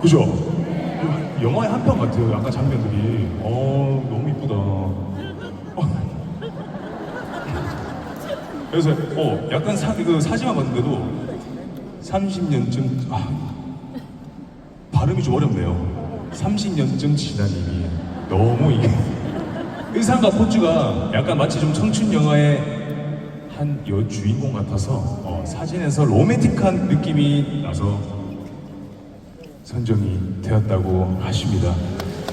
그죠? 영화의 한 편 같아요. 약간 장면들이. 어, 너무 이쁘다. 어. 그래서 어, 약간 사, 그 사진만 봤는데도 30년쯤 아, 발음이 좀 어렵네요. 30년쯤 지나니 너무 이게 의상과 포즈가 약간 마치 좀 청춘 영화의 한 여주인공 같아서 어, 사진에서 로맨틱한 느낌이 나서 선정이 되었다고 하십니다.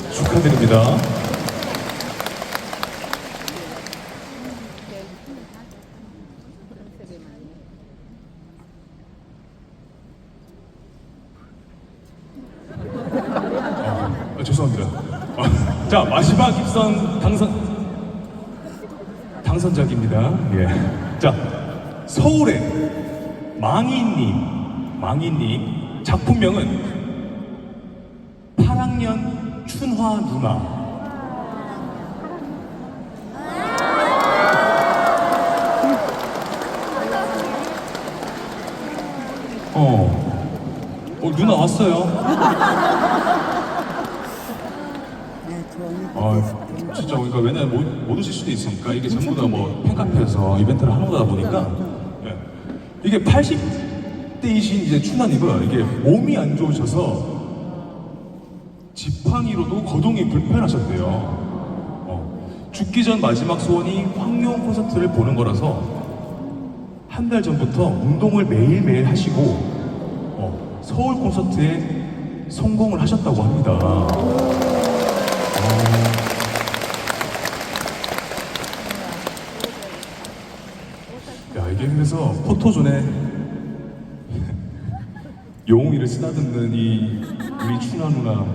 축하드립니다. 어, 죄송합니다. 어, 자 마지막 입선 당선 당선작입니다. 예. 자 서울의 망이님 망이님 작품명은 8학년 춘화 누나. 어, 어 누나 왔어요. 아, 진짜 그러니까 왜냐면 못, 못 오실 수도 있으니까 이게 전부 다 뭐 팬카페에서 이벤트를 하는 거다 보니까 예. 이게 80대이신 이제 추나님은 이게 몸이 안 좋으셔서 지팡이로도 거동이 불편하셨대요. 어, 죽기 전 마지막 소원이 황룡 콘서트를 보는 거라서 한 달 전부터 운동을 매일매일 하시고 어, 서울 콘서트에 성공을 하셨다고 합니다. 야 이게 그래서 포토존에 영웅이를 쓰다듬는 이 우리 춘하 누나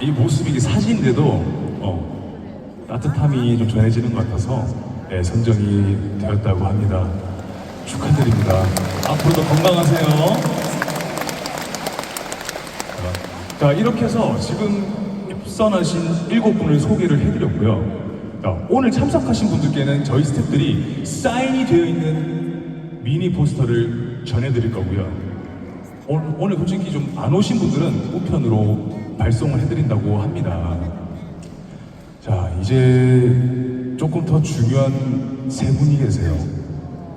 이 모습이 이게 사진인데도 어, 따뜻함이 좀 전해지는 것 같아서 예, 선정이 되었다고 합니다. 축하드립니다. 앞으로도 건강하세요. 자 이렇게 해서 지금 입선하신 일곱 분을 소개를 해드렸고요. 자, 오늘 참석하신 분들께는 저희 스태프들이 사인이 되어 있는 미니 포스터를 전해드릴 거고요. 오늘, 오늘 솔직히 좀 안 오신 분들은 우편으로 발송을 해드린다고 합니다. 자 이제 조금 더 중요한 세 분이 계세요.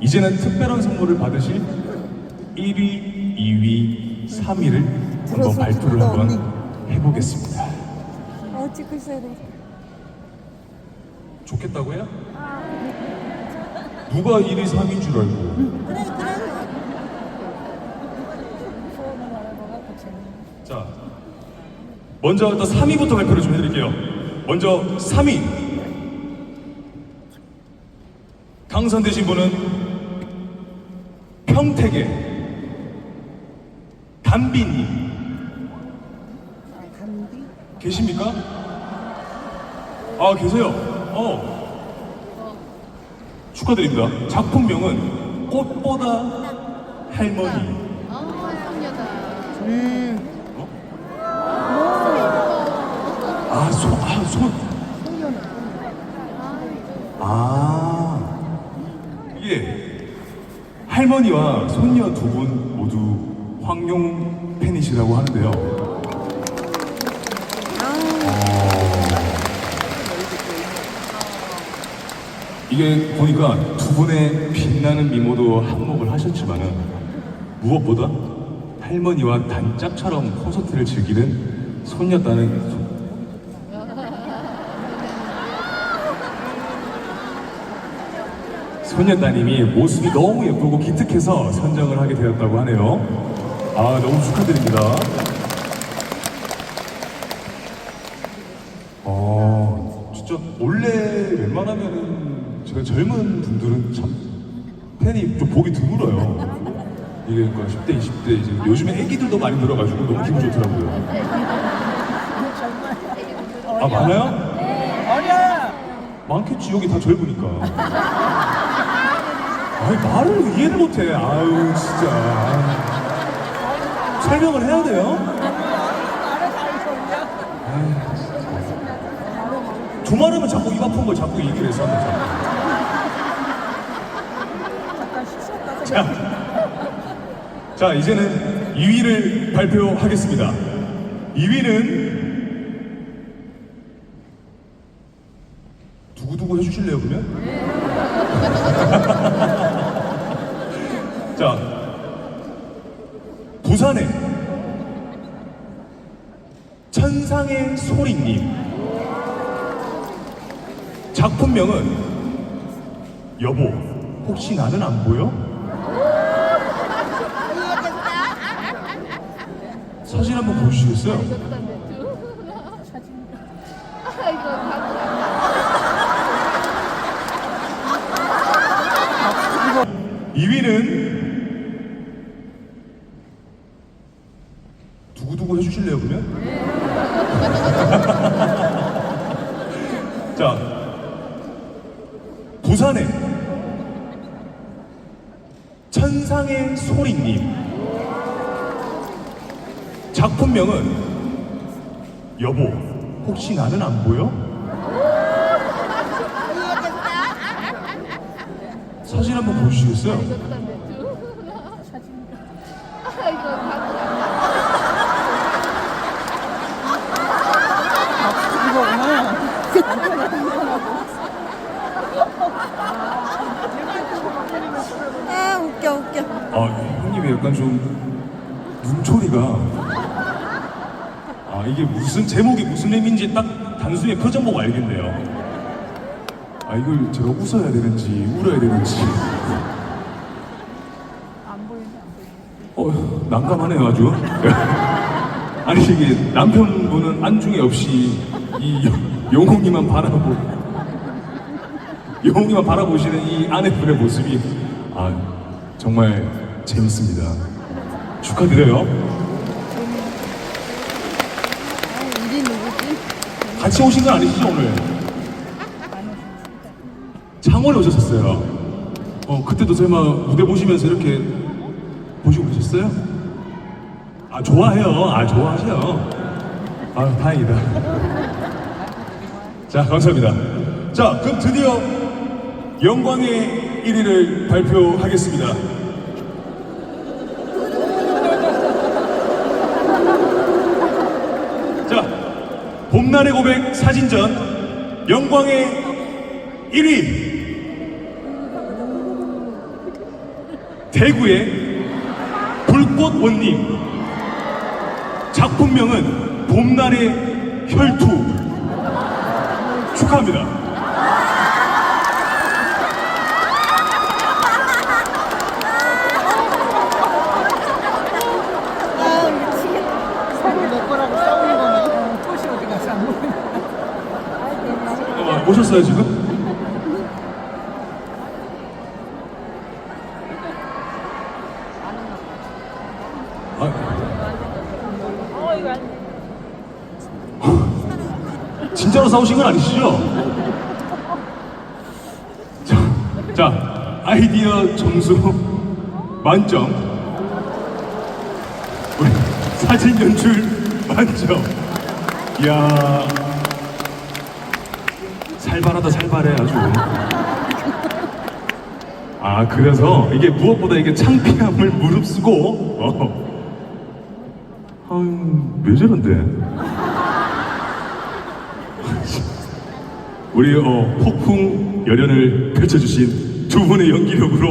이제는 특별한 선물을 받으실 1위, 2위, 3위를 한번 발표를 한번 해보겠습니다. 어, 찍고 있어야 돼. 좋겠다고요? 누가 1위, 3위인 줄 알고. 그래, 그래. 소원을 말해봐갖고 재밌네. 자, 먼저 일단 3위부터 발표를 좀 해드릴게요. 먼저 3위. 당선되신 분은 평택의 담비님. 계십니까? 아 계세요. 어. 축하드립니다. 작품명은 꽃보다 할머니. 아, 상녀다. 음, 아 손, 아 손. 아 이게 할머니와 손녀 두 분 모두 황룡 팬이시라고 하는데요. 이게 보니까 두 분의 빛나는 미모도 한몫을 하셨지만은 무엇보다 할머니와 단짝처럼 콘서트를 즐기는 손녀딸은 손- 손녀따님이 모습이 너무 예쁘고 기특해서 선정을 하게 되었다고 하네요. 아 너무 축하드립니다. 어 진짜 원래 웬만하면은 제가 젊은 분들은 참 팬이 좀 보기 드물어요. 이게 그러니까 10대, 20대 이제 요즘에 애기들도 많이 늘어가지고 너무 기분 좋더라고요. 아 많아요? 어려! 많겠지 여기 다 젊으니까. 아니 말을 이해를 못해. 아유 진짜. 설명을 해야 돼요? 아유, 진짜. 두말하면 자꾸 입 아픈 걸 자꾸 얘기를 해서 생각. 자, 자 이제는 2위를 발표하겠습니다. 2위는 두구두구 해주실래요 그러면? 자, 부산의 천상의 소리님 작품명은 여보 혹시 나는 안 보여? 사진 한번 보여주시겠어요? 2위는 두구두구 해주실래요 그러면? 자 부산의 천상의 소리님 작품명은 여보 혹시 나는 안 보여? 사진 보여주시겠어요? 아 웃겨 웃겨. 아, 형님이 약간 좀 눈초리가 아 이게 무슨 제목이 무슨 의미인지 딱 단순히 표정 보고 알겠네요. 아 이걸 제가 웃어야 되는지 울어야 되는지 안 보이네 안 보이네. 어 난감하네요 아주. 아니 이게 남편분은 안중에 없이 이 영웅이만 바라보고 영웅이만 바라보시는 이 아내분의 모습이 아 정말 재밌습니다. 축하드려요. 같이 오신 건 아니시죠 오늘? 창원에 오셨었어요. 어 그때도 설마 무대 보시면서 이렇게 보시고 계셨어요? 아 좋아해요. 아 좋아하세요. 아 다행이다. 자 감사합니다. 자 그럼 드디어 영광의 1위를 발표하겠습니다. 자 봄날의 고백 사진전 영광의 1위 대구의 불꽃 원님 작품명은 봄날의 혈투 축하합니다. 오셨어요 지금? 아, 진짜로 싸우신 건 아니시죠? 자, 자 아이디어 점수 만점 우리 사진 연출 만점 이야 살발하다 살발해 아주 아 그래서 이게 무엇보다 이게 창피함을 무릅쓰고 어. 아유 왜 저런데? 우리 어, 폭풍 열연을 펼쳐주신 두 분의 연기력으로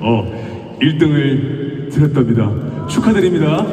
어, 1등을 드렸답니다. 축하드립니다